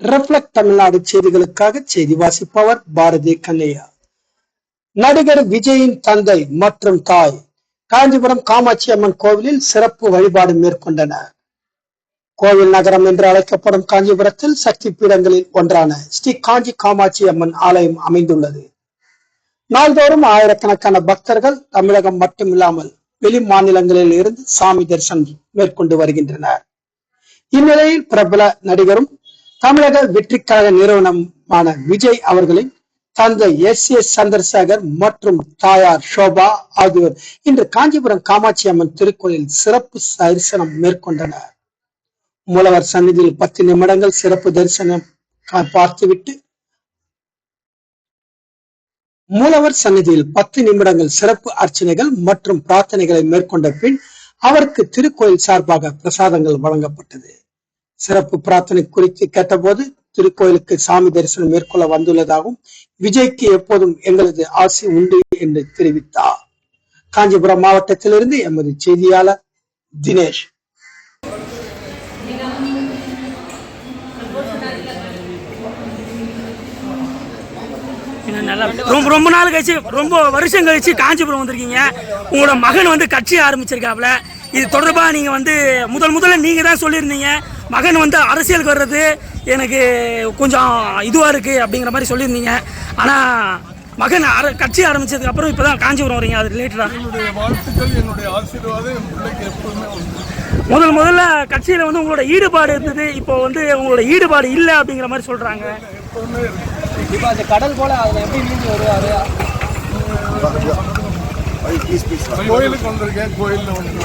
Reflect Tamil Nadu செய்திகளுக்காக செய்தி வாசிப்பவர் பாரதி கண்ணையா. நடிகர் விஜயின் தந்தை மற்றும் தாய் காஞ்சிபுரம் காமாட்சி அம்மன் கோவிலில் சிறப்பு வழிபாடு மேற்கொண்டனர். கோவில் நகரம் என்று அழைக்கப்படும் காஞ்சிபுரத்தில் சக்தி பீடங்களில் ஒன்றான ஸ்ரீ காஞ்சி காமாட்சி அம்மன் ஆலயம் அமைந்துள்ளது. நாள்தோறும் ஆயிரக்கணக்கான பக்தர்கள் தமிழகம் மட்டுமில்லாமல் வெளி மாநிலங்களில் இருந்து சாமி தரிசனம் மேற்கொண்டு வருகின்றனர். இந்நிலையில் பிரபல நடிகரும் தமிழக வெற்றிக்காக நிறுவனமான விஜய் அவர்களின் தந்தை எஸ் ஏ சந்திரசேகர் மற்றும் தாயார் ஷோபா ஆகியோர் இன்று காஞ்சிபுரம் காமாட்சி அம்மன் திருக்கோயில் சிறப்பு தரிசனம் மேற்கொண்டனர். மூலவர் சந்நிதியில் பத்து நிமிடங்கள் சிறப்பு தரிசனம் பார்த்துவிட்டு மூலவர் சந்நிதியில் பத்து நிமிடங்கள் சிறப்பு அர்ச்சனைகள் மற்றும் பிரார்த்தனைகளை மேற்கொண்ட பின் அவருக்கு திருக்கோயில் சார்பாக பிரசாதங்கள் வழங்கப்பட்டது. சிறப்பு பிரார்த்தனை குறித்து கேட்டபோது திருக்கோயிலுக்கு சாமி தரிசனம் மேற்கொள்ள வந்துள்ளதாகவும் விஜய்க்கு எப்போதும் எங்களது ஆசை உண்டு என்று தெரிவித்தார். காஞ்சிபுரம் மாவட்டத்திலிருந்து எமது செய்தியாளர் தினேஷ். நல்லா ரொம்ப ரொம்ப நாள் கழிச்சு ரொம்ப வருஷம் கழிச்சு காஞ்சிபுரம் வந்திருக்கீங்க. உங்களோட மகன் வந்து கட்சி ஆரம்பிச்சிருக்காப்ல இது தொடர்பாக நீங்கள் வந்து முதல் முதல்ல நீங்கள் தான் சொல்லியிருந்தீங்க. மகன் வந்து அரசியலுக்கு வர்றது எனக்கு கொஞ்சம் இதுவாக இருக்குது அப்படிங்கிற மாதிரி சொல்லியிருந்தீங்க. ஆனால் மகன் அர கட்சி ஆரம்பிச்சதுக்கு அப்புறம் இப்போ தான் காஞ்சிபுரம் வரீங்க அது ரிலேட்டடாக என்னுடைய வாழ்த்துக்கள் என்னுடைய ஆசீர்வாதம் என் பிள்ளைக்கு எப்பவுமே உண்டு. முதல் முதல்ல கட்சியில் வந்து உங்களோட ஈடுபாடு இருந்தது இப்போ வந்து உங்களோட ஈடுபாடு இல்லை அப்படிங்கிற மாதிரி சொல்கிறாங்க எப்பவுமே இப்போ அந்த கடல் போல அதில் எப்படி நீங்க வருவாரு? கோயிலுக்கு வந்திருக்கேன் கோயிலில் வந்து